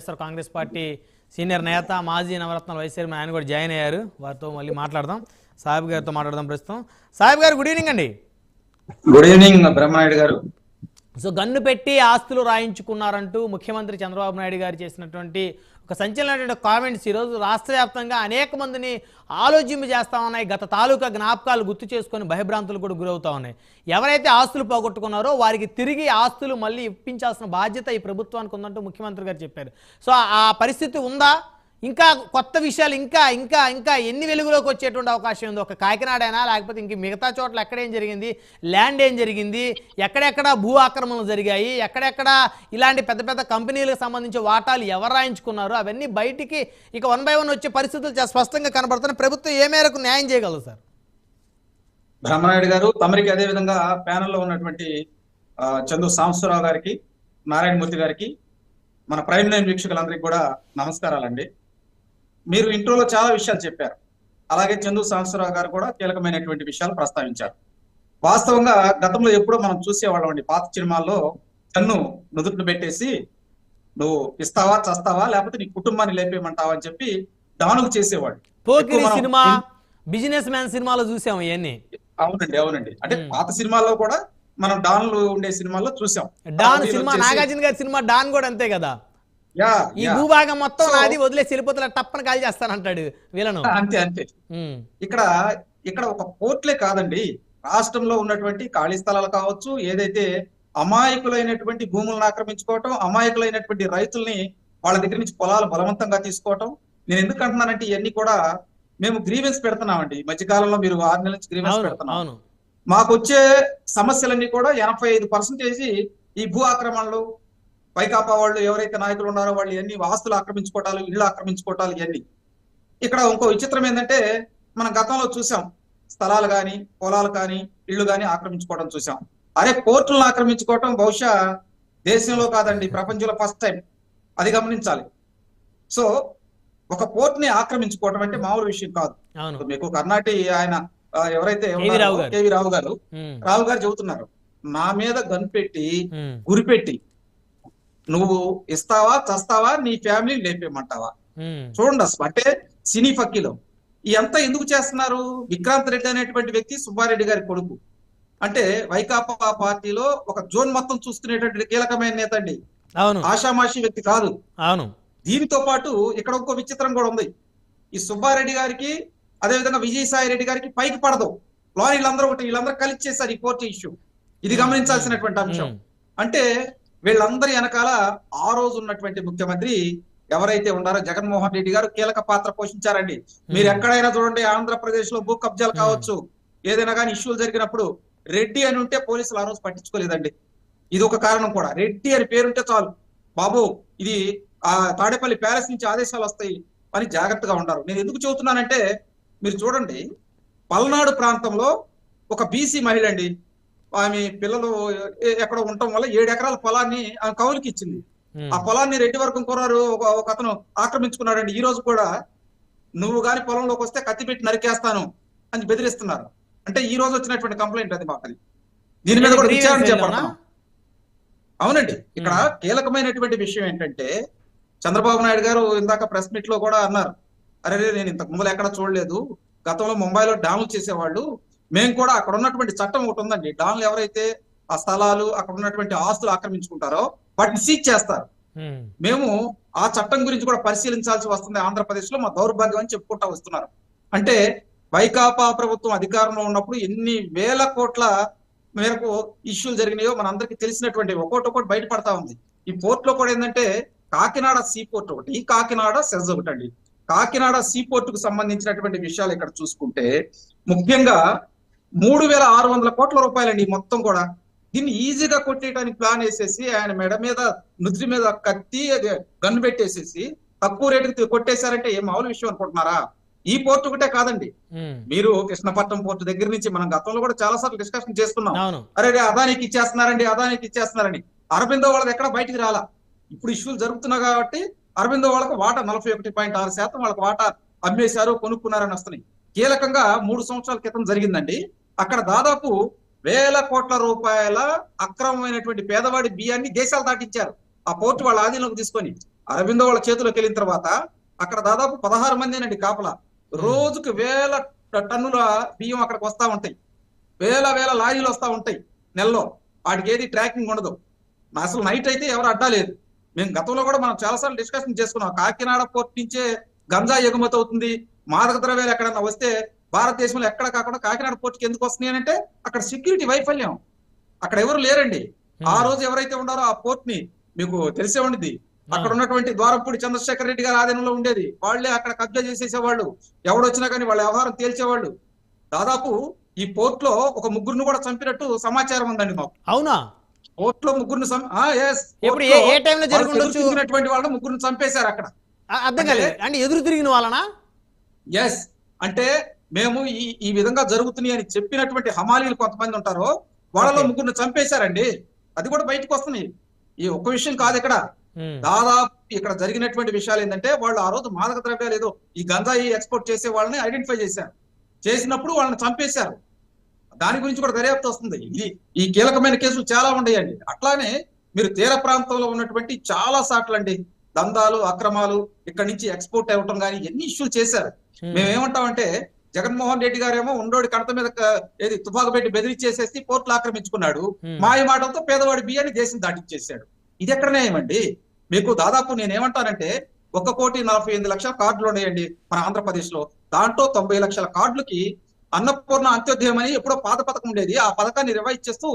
YSR Congress party senior నేత మాజీ నవరత్నాల వైస్ చైర్మన్ ఆయన కూడా జాయిన్ అయ్యారు. వారితో మళ్ళీ మాట్లాడదాం. సాహిబ్ గారితో మాట్లాడదాం ప్రస్తుతం. సాహిబ్ గారు గుడ్ ఈవినింగ్ అండి. గుడ్ ఈవినింగ్ బ్రహ్మనాయుడు గారు. సో గన్ను పెట్టి ఆస్తులు రాయించుకున్నారంటూ ముఖ్యమంత్రి చంద్రబాబు నాయుడు గారు చేసినటువంటి ఒక సంచలనమైన కామెంట్స్ ఈరోజు రాష్ట్ర వ్యాప్తంగా అనేక మందిని ఆలోచింపు చేస్తా ఉన్నాయి. గత తాలూకా జ్ఞాపకాలు గుర్తు చేసుకొని భయభ్రాంతులు కూడా గురవుతా ఉన్నాయి. ఎవరైతే ఆస్తులు పోగొట్టుకున్నారో వారికి తిరిగి ఆస్తులు మళ్ళీ ఇప్పించాల్సిన బాధ్యత ఈ ప్రభుత్వానికి ఉందంటూ ముఖ్యమంత్రి గారు చెప్పారు. సో ఆ పరిస్థితి ఉందా? ఇంకా కొత్త విషయాలు ఇంకా ఇంకా ఇంకా ఎన్ని వెలుగులోకి వచ్చేటువంటి అవకాశం ఉంది? ఒక కాకినాడైనా లేకపోతే ఇంక మిగతా చోట్ల ఎక్కడ ఏం జరిగింది? ల్యాండ్ ఏం జరిగింది? ఎక్కడెక్కడ భూ ఆక్రమణలు జరిగాయి? ఎక్కడెక్కడ ఇలాంటి పెద్ద పెద్ద కంపెనీలకు సంబంధించి వాటాలు ఎవరు రాయించుకున్నారు? అవన్నీ బయటికి ఇక వన్ బై వన్ వచ్చే పరిస్థితులు స్పష్టంగా కనబడుతున్నాయి. ప్రభుత్వం ఏ మేరకు న్యాయం చేయగలదు సార్? బ్రహ్మనాయుడు గారు తమరికి అదే విధంగా ప్యానెల్లో ఉన్నటువంటి చందు సాంబశివరావు గారికి నారాయణమూర్తి గారికి మన ప్రైమ్ లైన్ వీక్షకులందరికీ కూడా నమస్కారాలండి. మీరు ఇంట్రోలో చాలా విషయాలు చెప్పారు. అలాగే చందు సాంబశివరావు గారు కూడా కీలకమైనటువంటి విషయాలు ప్రస్తావించారు. వాస్తవంగా గతంలో ఎప్పుడో మనం చూసేవాళ్ళం అండి. పాత సినిమాల్లో కన్ను నుదుటిని పెట్టేసి నువ్వు ఇస్తావా చస్తావా లేకపోతే నీ కుటుంబాన్ని లేపేయమంటావా అని చెప్పి డానుకు చేసేవాడు. పోకిరి సినిమా బిజినెస్ మ్యాన్ సినిమాలో చూసాము ఇవన్నీ అవునండి అవునండి. అంటే. పాత సినిమాల్లో కూడా మనం డాన్లు ఉండే సినిమాల్లో చూసాం. డాన్ సినిమా నాగార్జున గారి సినిమా డాన్ కూడా అంతే కదా. ఈ. భూభాగం మొత్తం నాది వదిలేసి వెళ్ళిపోతే టప్పని కాల్ చేస్తానంటాడు వీళ్ళను. అంతే అంతే. ఇక్కడ ఇక్కడ ఒక పోర్ట్లే కాదండి. రాష్ట్రంలో ఉన్నటువంటి ఖాళీ స్థలాలు కావచ్చు ఏదైతే అమాయకులైనటువంటి భూములను ఆక్రమించుకోవటం అమాయకులైనటువంటి రైతుల్ని వాళ్ళ దగ్గర నుంచి పొలాలు బలవంతంగా తీసుకోవటం నేను ఎందుకు అంటున్నానంటే ఇవన్నీ కూడా మేము గ్రీవెన్స్ పెడుతున్నామండి. ఈ మధ్యకాలంలో మీరు ఆరు నెలల నుంచి గ్రీవెన్స్ పెడుతున్నాం. మాకు వచ్చే సమస్యలన్నీ కూడా ఎనభై ఐదు పర్సెంటేజ్ ఈ భూ ఆక్రమణలు వైకాపా వాళ్ళు ఎవరైతే నాయకులు ఉన్నారో వాళ్ళు ఇవన్నీ ఆస్తులు ఆక్రమించుకోవటాలు ఇళ్ళు ఆక్రమించుకోవటాలు ఇవన్నీ. ఇక్కడ ఇంకో విచిత్రం ఏంటంటే మనం గతంలో చూసాం. స్థలాలు కానీ పొలాలు కానీ ఇళ్ళు కానీ ఆక్రమించుకోవడం చూసాం. అరే కోర్టులను ఆక్రమించుకోవటం బహుశా దేశంలో కాదండి ప్రపంచంలో ఫస్ట్ టైం అది గమనించాలి. సో ఒక పోర్ట్ని ఆక్రమించుకోవటం అంటే మామూలు విషయం కాదు. మీకు కర్ణాటి ఆయన ఎవరైతే కేవీ రావు గారు. కేవీ రావు గారు ఉమ్, రావు గారు చెబుతున్నారు. నా మీద గన్ పెట్టి గురిపెట్టి నువ్వు ఇస్తావా చస్తావా నీ ఫ్యామిలీ లేపేయమంటావా? చూడండి అసలు అంటే సినీ ఫక్కీలో ఈ అంతా ఎందుకు చేస్తున్నారు? విక్రాంత్ రెడ్డి అనేటువంటి వ్యక్తి సుబ్బారెడ్డి గారి కొడుకు. అంటే వైకాపా పార్టీలో ఒక జోన్ మొత్తం చూసుకునేటువంటి కీలకమైన నేత అండి. అవును. ఆషామాషి వ్యక్తి కాదు. అవును. దీనితో పాటు ఇక్కడ ఇంకో విచిత్రం కూడా ఉంది. ఈ సుబ్బారెడ్డి గారికి అదేవిధంగా విజయసాయి రెడ్డి గారికి పైకి పడదు. వీళ్ళందరూ ఒకటి వీళ్ళందరూ కలిసి చేశారు ఈ కోర్టు ఇష్యూ. ఇది గమనించాల్సినటువంటి అంశం. అంటే వీళ్ళందరి వెనకాల ఆ రోజు ఉన్నటువంటి ముఖ్యమంత్రి ఎవరైతే ఉన్నారో జగన్మోహన్ రెడ్డి గారు కీలక పాత్ర పోషించారండి. మీరు ఎక్కడైనా చూడండి ఆంధ్రప్రదేశ్లో భూ కబ్జాలు కావచ్చు. ఏదైనా కానీ ఇష్యూలు జరిగినప్పుడు రెడ్డి అని ఉంటే పోలీసులు ఆ రోజు పట్టించుకోలేదండి. ఇది ఒక కారణం కూడా. రెడ్డి అని పేరుంటే చాలు. బాబు ఇది ఆ తాడేపల్లి ప్యాలెస్ నుంచి ఆదేశాలు వస్తాయి. అని జాగ్రత్తగా ఉన్నారు నేను ఎందుకు చెబుతున్నానంటే మీరు చూడండి. పల్నాడు ప్రాంతంలో ఒక బీసీ మహిళ అండి. ఆమె పిల్లలు ఎక్కడో ఉండటం వల్ల ఏడు ఎకరాల పొలాన్ని ఆమె కౌలుకి ఇచ్చింది. ఆ పొలాన్ని రెడ్డి వర్గం కుర్రారు ఒక అతను ఆక్రమించుకున్నాడండి. ఈ రోజు కూడా నువ్వు గాని పొలంలోకి వస్తే కత్తి పెట్టి నరికేస్తాను అని బెదిరిస్తున్నారు. అంటే ఈ రోజు వచ్చినటువంటి కంప్లైంట్ అది మాకు అది దీని మీద కూడా విచారణ? చేపడతాం. అవునండి. ఇక్కడ. కీలకమైనటువంటి విషయం ఏంటంటే చంద్రబాబు నాయుడు గారు ఇందాక ప్రెస్ మీట్లో కూడా అన్నారు. అరే నేను ఇంతకు ముందు ఎక్కడ చూడలేదు. గతంలో ముంబైలో డాములు చేసేవాళ్ళు. మేము కూడా అక్కడ ఉన్నటువంటి చట్టం ఒకటి ఉందండి. డాములు ఎవరైతే ఆ స్థలాలు అక్కడ ఉన్నటువంటి ఆస్తులు ఆక్రమించుకుంటారో వాటిని సీజ్ చేస్తారు. మేము ఆ చట్టం గురించి కూడా పరిశీలించాల్సి వస్తుంది ఆంధ్రప్రదేశ్లో మా దౌర్భాగ్యం అని చెప్పుకుంటా వస్తున్నారు. అంటే వైకాపా ప్రభుత్వం అధికారంలో ఉన్నప్పుడు ఎన్ని వేల కోట్ల మేరకు ఇష్యూలు జరిగినాయో మన అందరికి తెలిసినటువంటి ఒక్కోటి ఒక్కోటి బయటపడతా ఉంది. ఈ పోర్ట్లో కూడా ఏంటంటే కాకినాడ సీ పోర్ట్ ఒకటి కాకినాడ సెజ్ ఒకటి అండి కాకినాడ సీ పోర్ట్కు సంబంధించినటువంటి విషయాలు ఇక్కడ చూసుకుంటే ముఖ్యంగా మూడు వేల ఆరు వందల కోట్ల రూపాయలండి మొత్తం కూడా. దీన్ని ఈజీగా కొట్టేయడానికి ప్లాన్ వేసేసి ఆయన మెడ మీద నుదిరి మీద కత్తి గన్ను పెట్టేసేసి తక్కువ రేటుకి కొట్టేశారంటే ఏం మామూలు విషయం అనుకుంటున్నారా? ఈ పోర్ట్ ఒకటే కాదండి. మీరు కృష్ణపట్నం పోర్ట్ దగ్గర నుంచి మనం గతంలో కూడా చాలా సార్లు డిస్కషన్ చేసుకున్నాం అవును. అరే రే, అదానికి ఇచ్చేస్తున్నారండి అదానికి ఇచ్చేస్తున్నారని. అరబిందో వాళ్ళకి ఎక్కడ బయటికి రాలా? ఇప్పుడు ఇష్యూలు జరుగుతున్నాయి కాబట్టి అరబిందో వాళ్ళకి వాటా నలభై ఒకటి పాయింట్ ఆరు శాతం వాళ్ళకి వాటా అమ్మేశారు కొనుక్కున్నారని వస్తున్నాయి. కీలకంగా మూడు సంవత్సరాల క్రితం జరిగిందండి. అక్కడ దాదాపు వేల కోట్ల రూపాయల అక్రమమైనటువంటి పేదవాడి బియ్యాన్ని దేశాలు దాటించారు. ఆ పోర్టు వాళ్ళ ఆధీనంలోకి తీసుకొని అరవిందో వాళ్ళ చేతిలోకి వెళ్ళిన తర్వాత అక్కడ దాదాపు పదహారు మందినండి కాపలా. రోజుకు వేల టన్నుల బియ్యం అక్కడికి వస్తా ఉంటాయి. వేల వేల లారీలు వస్తా ఉంటాయి నెలలో. వాటికి ఏది ట్రాకింగ్ ఉండదు అసలు నైట్ అయితే ఎవరు అడ్డాలేదు మేము గతంలో కూడా మనం చాలాసార్లు డిస్కషన్ చేసుకున్నాం. కాకినాడ పోర్ట్ నుంచే గంజా ఎగుమతి అవుతుంది. మాదక ద్రవ్యాలు ఎక్కడన్నా వస్తే భారతదేశంలో ఎక్కడ కాకుండా కాకినాడ పోర్టుకి ఎందుకు వస్తున్నాయి అంటే అక్కడ సెక్యూరిటీ వైఫల్యం. అక్కడ ఎవరు లేరండి. ఆ రోజు ఎవరైతే ఉన్నారో ఆ పోర్ట్ని మీకు తెలిసే ఉండిద్ది. అక్కడ ఉన్నటువంటి ద్వారపూడి చంద్రశేఖర్ రెడ్డి గారి ఆధీనంలో ఉండేది. వాళ్ళే అక్కడ కబ్జా చేసేసేవాళ్ళు. ఎవడొచ్చినా కానీ వాళ్ళ వ్యవహారం తేల్చేవాళ్ళు. దాదాపు ఈ పోర్ట్లో ఒక ముగ్గురిని కూడా చంపినట్టు సమాచారం ఉందండి మాకు. అవునా? పోర్ట్లో ముగ్గురిని చం- ఆ, yes. ఎప్పుడు పోర్ట్ ఏ- లో ఏ టైంలో వాళ్ళు జరిగి ఉండొచ్చు? ఎదురుతిరిగినటువంటి వాళ్ళు ముగ్గురిని చంపేశారు అక్కడ. అర్థం కాలేదు. అంటే ఎదురు తిరిగిన వాళ్ళనా? ఎస్ అంటే మేము ఈ ఈ విధంగా జరుగుతున్నాయి అని చెప్పినటువంటి హమాలీలు కొంతమంది ఉంటారో వాళ్ళలో. ముగ్గురిని చంపేశారండి. అది కూడా బయటకు వస్తుంది ఈ ఒక్క విషయం కాదు ఇక్కడ. దాదాపు ఇక్కడ జరిగినటువంటి విషయాలు ఏంటంటే వాళ్ళు ఆ రోజు మాదక ద్రవ్యాలు ఏదో ఈ గంజాయి ఎక్స్పోర్ట్ చేసే వాళ్ళని ఐడెంటిఫై చేశారు. చేసినప్పుడు వాళ్ళని చంపేశారు. దాని గురించి కూడా దర్యాప్తు వస్తుంది. ఇది ఈ కీలకమైన కేసులు చాలా ఉన్నాయండి. అట్లానే మీరు తీర ప్రాంతంలో ఉన్నటువంటి చాలా సాట్లు అండి దందాలు అక్రమాలు ఇక్కడ నుంచి ఎక్స్పోర్ట్ అవ్వటం కానీ ఎన్ని ఇష్యూలు చేశారు. ఉమ్. జగన్మోహన్ రెడ్డి గారేమో ఉండోడి కడత మీద ఏది తుపాకు పెట్టి బెదిరించేసేసి పోర్టులు ఆక్రమించుకున్నాడు. మాయ మాటలతో పేదవాడి బియ్యాన్ని దేశం దాటించేశాడు ఇది ఎక్కడ న్యాయమండి మీకు దాదాపు నేనేమంటానంటే ఒక కోటి నలభై ఎనిమిది లక్షల కార్డులు ఉన్నాయండి మన ఆంధ్రప్రదేశ్లో దాంట్లో తొంభై లక్షల కార్డులకి అన్నపూర్ణ అంత్యోదయం అని ఎప్పుడో పాత పథకం ఉండేది. ఆ పథకాన్ని రివైజ్ చేస్తూ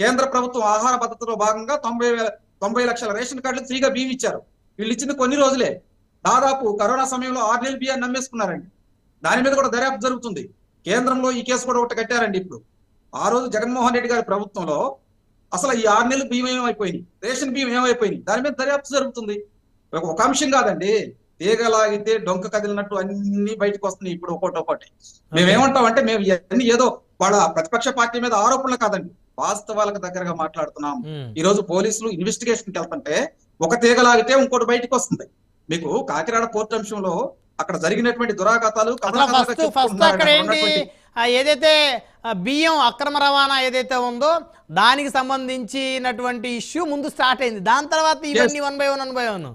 కేంద్ర ప్రభుత్వం ఆహార భద్రతలో భాగంగా తొంభై వేల తొంభై లక్షల రేషన్ కార్డులు ఫ్రీగా బియ్యం ఇచ్చారు. వీళ్ళు ఇచ్చింది కొన్ని రోజులే. దాదాపు కరోనా సమయంలో ఆరు నెలల బియ్యాన్ని నమ్మేసుకున్నారండి. దాని మీద కూడా దర్యాప్తు జరుగుతుంది. కేంద్రంలో ఈ కేసు కూడా ఒకటి కట్టారండి ఇప్పుడు. ఆ రోజు జగన్మోహన్ రెడ్డి గారి ప్రభుత్వంలో అసలు ఈ ఆరు నెలలు బియ్యం ఏమైపోయింది రేషన్ బియ్యం ఏమైపోయింది దాని మీద దర్యాప్తు జరుగుతుంది. ఒక- అంశం కాదండి. తీగలాగితే డొంక కదిలినట్టు అన్ని బయటకు వస్తున్నాయి ఇప్పుడు ఒకటి ఒకటి మేమేమంటాం అంటే మేము ఇవన్నీ ఏదో వాళ్ళ ప్రతిపక్ష పార్టీ మీద ఆరోపణలు కాదండి. వాస్తవాలకు దగ్గరగా మాట్లాడుతున్నాం. ఈ రోజు పోలీసులు ఇన్వెస్టిగేషన్కి వెళ్తుంటే ఒక తీగలాగితే ఇంకోటి బయటకు వస్తుంది. మీకు కాకినాడ కోర్టు అంశంలో అక్కడ జరిగినటువంటి దురాఘాతాలు ఫస్ట్ ఫస్ట్ అక్కడ ఏంటి ఏదైతే బియ్యం అక్రమ రవాణా ఏదైతే ఉందో దానికి సంబంధించినటువంటి ఇష్యూ ముందు స్టార్ట్ అయింది దాని తర్వాత ఇవన్నీ one by one one by one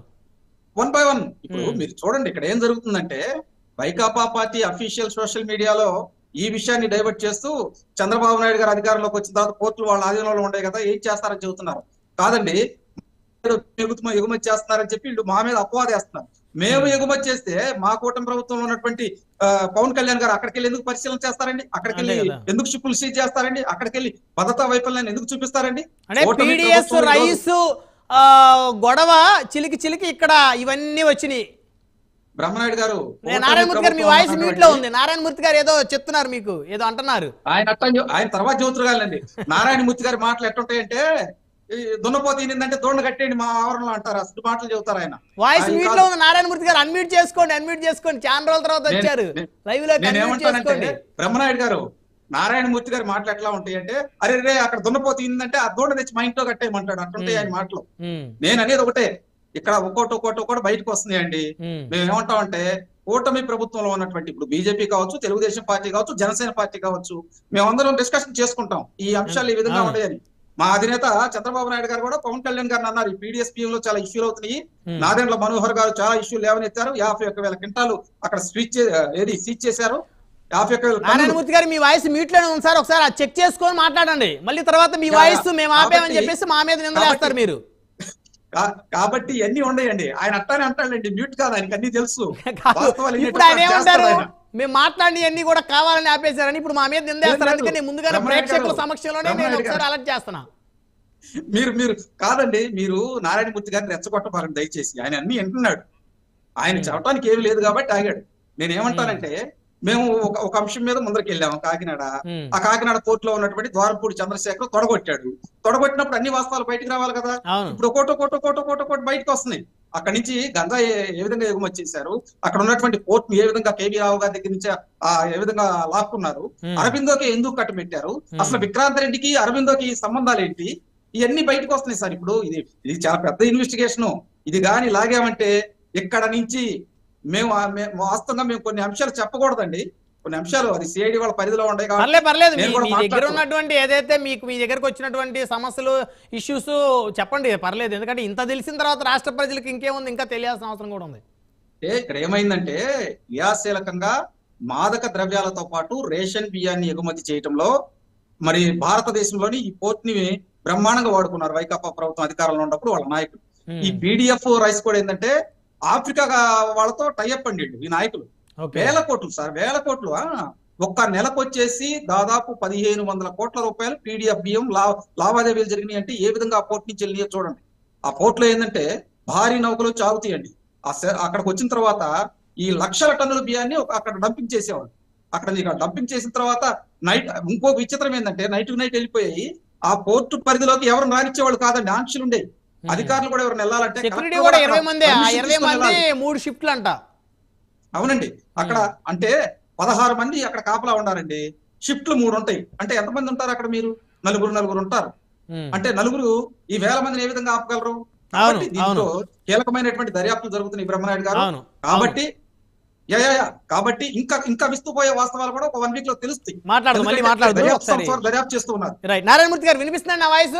one by one ఇప్పుడు Hmm. మీరు చూడండి ఇక్కడ ఏం జరుగుతుందంటే వైకాపా పార్టీ అఫీషియల్ సోషల్ మీడియాలో ఈ విషయాన్ని డైవర్ట్ చేస్తూ చంద్రబాబు నాయుడు గారు అధికారంలోకి వచ్చిన తర్వాత కోర్టులు వాళ్ళ ఆధీనంలో ఉండే కదా ఏం చేస్తారని చెబుతున్నారు కాదండి ఎగుమతి చేస్తున్నారని చెప్పి వీళ్ళు మా మీద అపవాదేస్తున్నారు మేము ఎగుమతి చేస్తే మా కూటమి ప్రభుత్వంలో ఉన్నటువంటి పవన్ కళ్యాణ్ గారు అక్కడికి వెళ్ళి ఎందుకు పరిశీలన చేస్తారండి? అక్కడికి వెళ్ళి. ఎందుకు షిప్పులు సీజ్ చేస్తారండి? అక్కడికి వెళ్ళి భద్రతా వైఫల్యాన్ని ఎందుకు చూపిస్తారండి? రైస్ గొడవ చిలికి చిలికి ఇక్కడ ఇవన్నీ వచ్చినాయి. బ్రహ్మనాయుడు గారు నారాయణమూర్తి గారు మీ వాయిస్ మ్యూట్లో ఉంది. నారాయణమూర్తి గారు ఏదో చెప్తున్నారు మీకు ఏదో అంటున్నారు. ఆయన అట్ట ఆయన తర్వాత చెబుతురుగాలండి నారాయణమూర్తి గారి మాటలు ఎట్టుంటాయంటే దున్నపోతు ఈనిందంటే దోణ కట్టేయండి మా ఆవరణలో అంటారు. అసలు మాటలు చెబుతారు ఆయన. వాయిస్ కాదు. లో ఉంది నారాయణమూర్తి గారు అన్మ్యూట్ చేసుకోండి అన్మ్యూట్ చేసుకోండి. చాలా రోజుల తర్వాత వచ్చారు. లైవ్లో నేను ఏమంటానంటే బ్రహ్మనాయుడు గారు నారాయణమూర్తి గారి మాటలు ఎట్లా ఉంటాయి అంటే అరే రే అక్కడ దున్నపోతు ఈనిందంటే ఆ దోణ తెచ్చి మా ఇంట్లో కట్టేయమంటాడు. అట్లుంటాయి ఆయన మాటలు. నేను అనేది ఒకటే. ఇక్కడ ఒక్కోటి ఒక్కోటి ఒక్కోటి బయటకు వస్తున్నాయండి ఉమ్, మేము. ఏమంటామంటే కూటమి ప్రభుత్వంలో ఉన్నటువంటి ఇప్పుడు బీజేపీ కావచ్చు తెలుగుదేశం పార్టీ కావచ్చు జనసేన పార్టీ కావచ్చు మేమందరం డిస్కషన్ చేసుకుంటాం. ఈ అంశాలు ఈ విధంగా. ఉన్నాయని మా అధినేత చంద్రబాబు నాయుడు గారు కూడా పవన్ కళ్యాణ్ గారిని అన్నారు. ఈ పీడిఎస్లో చాలా ఇష్యూలు అవుతున్నాయి. నాదెండ్ల మనోహర్ గారు చాలా ఇష్యూలు లేవనెత్తారు. యాభై ఒక్క వేల క్వింటాలు అక్కడ స్విచ్ ఏది సీజ్ చేశారు. యాభై ఒక్క వేల టన్నులు. నారాయణమూర్తి గారు మీ వాయిస్ మ్యూట్లోనే ఉంది సార్. ఒకసారి చెక్ చేసుకొని మాట్లాడండి. మళ్ళీ తర్వాత మీ వాయిస్. మేము ఆపేమని చెప్పేసి మా మీద నిందలేస్తారు కాబట్టి- మీరు. కాబట్టి ఇవన్నీ ఉన్నాయండి ఆయన అట్టానే అంటాడండి మ్యూట్ కాదు ఆయనకి అన్ని తెలుసు. వాస్తవాలు మేము మాట్లాడి అన్ని కూడా కావాలని ఆపేశారని ఇప్పుడు మా మీద నిందేస్తారు. అందుకని ముందుగానే బ్రహ్మనాయుడు ప్రేక్షకుల సమక్షంలోనే నేను ఒకసారి. అలర్ట్ చేస్తున్నా. మీరు మీరు కాదండి మీరు నారాయణమూర్తి గారిని రెచ్చగొట్టబారండి దయచేసి. ఆయన అన్ని వింటున్నాడు. ఆయన. చెప్పడానికి ఏమీ లేదు కాబట్టి ఆగాడు. నేను ఏమంటానంటే మేము ఒక ఒక అంశం మీద ముందరికి వెళ్ళాము కాకినాడ. ఆ కాకినాడ కోర్టులో ఉన్నటువంటి ద్వారంపూడి చంద్రశేఖర్ తొడగొట్టాడు తొడగొట్టినప్పుడు అన్ని వాస్తవాలు బయటికి రావాలి కదా. ఇప్పుడు కోటో కోటో కోటో కోటో కోట బయటకు వస్తున్నాయి. అక్కడి నుంచి గంజా ఏ- విధంగా ఎగుమతి చేశారు? అక్కడ ఉన్నటువంటి పోర్ట్ ఏ విధంగా కేవీ రావు గారి దగ్గర నుంచి ఆ ఏ విధంగా లాక్కున్నారు? అరబిందోకి ఎందుకు కట్టబెట్టారు. అసలు విక్రాంత్ రెడ్డికి అరబిందోకి సంబంధాలు ఏంటి? ఇవన్నీ బయటకు వస్తున్నాయి సార్ ఇప్పుడు. ఇది ఇది చాలా పెద్ద ఇన్వెస్టిగేషన్. ఇది గాని లాగామంటే ఇక్కడ నుంచి మేము వాస్తవంగా మేము కొన్ని అంశాలు చెప్పకూడదండి. కొన్ని అంశాలు అది సిఐడి వాళ్ళ పరిధిలో కాబట్టి పర్లేదు. పర్లేదు మీ దగ్గర. ఉన్నటువంటి ఏదైతే మీకు మీ దగ్గరకు వచ్చినటువంటి సమస్యలు ఇష్యూస్ చెప్పండి. పర్లేదు. ఎందుకంటే ఇంత తెలిసిన తర్వాత రాష్ట్ర ప్రజలకు ఇంకేముంది? ఇంకా తెలియాల్సిన అవసరం కూడా ఉంది. ఇక్కడ ఏమైందంటే క్రియాశీలకంగా మాదక ద్రవ్యాలతో పాటు రేషన్ బియ్యాన్ని ఎగుమతి చేయటంలో మరి భారతదేశంలోని ఈ పోర్ట్ని బ్రహ్మాండంగా వాడుకున్నారు వైకాపా ప్రభుత్వం అధికారంలో ఉన్నప్పుడు వాళ్ళ నాయకులు. ఈ పీడిఎఫ్ రైస్ కూడా ఏంటంటే ఆఫ్రికా వాళ్ళతో టైఅప్ అండి ఈ నాయకులు. వేల కోట్లు సార్ వేల కోట్లు. ఆ. ఒక్క నెలకు వచ్చేసి దాదాపు పదిహేను వందల కోట్ల రూపాయలు పీడిఎఫ్ బియ్యం లా లావాదేవీలు జరిగినాయి అంటే ఏ విధంగా ఆ పోర్ట్ నుంచి వెళ్ళినాయో చూడండి. ఆ పోర్ట్లో ఏంటంటే భారీ నౌకలు చాగుతాయండి ఆ అక్కడికి వచ్చిన తర్వాత ఈ లక్షల టన్నుల బియ్యాన్ని అక్కడ డంపింగ్ చేసేవాళ్ళు. అక్కడ నీకు డంపింగ్ చేసిన తర్వాత నైట్ ఇంకో విచిత్రం ఏంటంటే నైట్ నైట్ వెళ్ళిపోయాయి ఆ పోర్టు పరిధిలోకి ఎవరు రానిచ్చేవాళ్ళు కాదండి ఆంక్షలు ఉండేవి అధికారులు కూడా ఎవరు వెళ్ళాలంటే ఇరవై మంది. మూడు షిఫ్ట్లు అంట అవునండి. అక్కడ అంటే పదహారు మంది అక్కడ కాపలా ఉన్నారండి షిఫ్ట్లు మూడు ఉంటాయి అంటే ఎంతమంది ఉంటారు అక్కడ మీరు? నలుగురు నలుగురు ఉంటారు. అంటే నలుగురు ఈ వేల మందిని ఏ విధంగా ఆపగలరు? కాబట్టి దీంట్లో కీలకమైనటువంటి దర్యాప్తులు జరుగుతున్నాయి బ్రహ్మనాయుడు గారు. కాబట్టి యా. కాబట్టి ఇంకా ఇంకా విస్తుపోయే వాస్తవాలు కూడా ఒక వన్ వీక్లో తెలుస్తాయి. మాట్లాడదు మళ్ళీ ఎందుకంటే మాట్లాడదు దర్యాప్తు చేస్తూ ఉన్నారు నారాయణమూర్తి గారు వినిపిస్తుందండి నా వాయిస్?